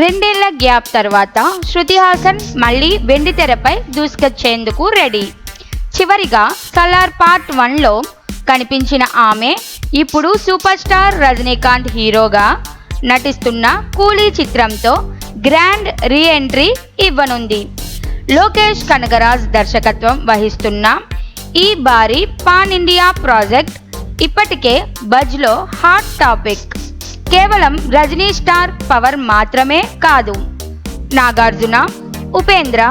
రెండేళ్ళ గ్యాప్ తర్వాత శృతి హాసన్ మళ్ళీ వెండి తెరపై దూసుకొచ్చేందుకు రెడీ. చివరిగా కలార్ పార్ట్ వన్లో కనిపించిన ఆమె ఇప్పుడు సూపర్ స్టార్ రజనీకాంత్ హీరోగా నటిస్తున్న కూలీ చిత్రంతో గ్రాండ్ రీ ఎంట్రీ ఇవ్వనుంది. లోకేష్ కనగరాజ్ దర్శకత్వం వహిస్తున్న ఈ భారీ పాన్ ఇండియా ప్రాజెక్ట్ ఇప్పటికే బజ్లో హాట్ టాపిక్. కేవలం రజనీ స్టార్ పవర్ మాత్రమే కాదు. నాగార్జున ఉపేంద్ర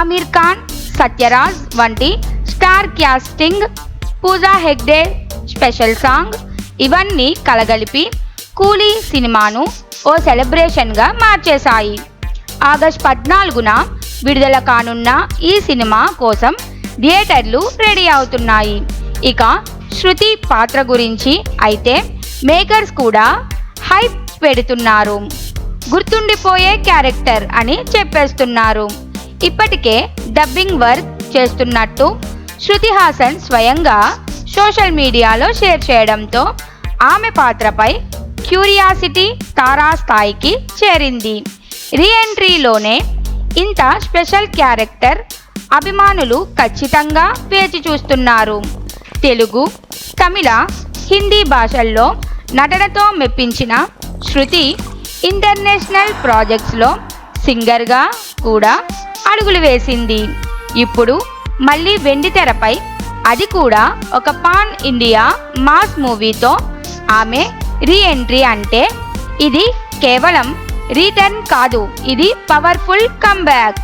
అమీర్ ఖాన్ సత్యరాజ్ వంటి star casting Pooja Hegde special song ఇవన్నీ కలగలిపి కూలీ సినిమాను ఓ సెలబ్రేషన్గా మార్చేశాయి. ఆగస్ట్ పద్నాలుగున విడుదల కానున్న ఈ సినిమా కోసం థియేటర్లు రెడీ అవుతున్నాయి. ఇక శృతి పాత్ర గురించి అయితే మేకర్స్ కూడా హైప్ పెడుతున్నారు. గుర్తుండిపోయే క్యారెక్టర్ అని చెప్పేస్తున్నారు. ఇప్పటికే డబ్బింగ్ వర్క్ చేస్తున్నట్టు శృతి హాసన్ స్వయంగా సోషల్ మీడియాలో షేర్ చేయడంతో ఆమె పాత్రపై క్యూరియాసిటీ తారాస్థాయికి చేరింది. రీఎంట్రీలోనే ఇంత స్పెషల్ క్యారెక్టర్ అభిమానులు ఖచ్చితంగా వేచి చూస్తున్నారు. తెలుగు తమిళ హిందీ భాషల్లో నటనతో మెప్పించిన శృతి ఇంటర్నేషనల్ ప్రాజెక్ట్స్లో సింగర్గా కూడా అడుగులు వేసింది. ఇప్పుడు మళ్ళీ వెండి తెరపై అది కూడా ఒక పాన్ ఇండియా మాస్ మూవీతో ఆమె రీ ఎంట్రీ అంటే ఇది కేవలం రీటర్న్ కాదు ఇది పవర్ఫుల్ కమ్బ్యాక్.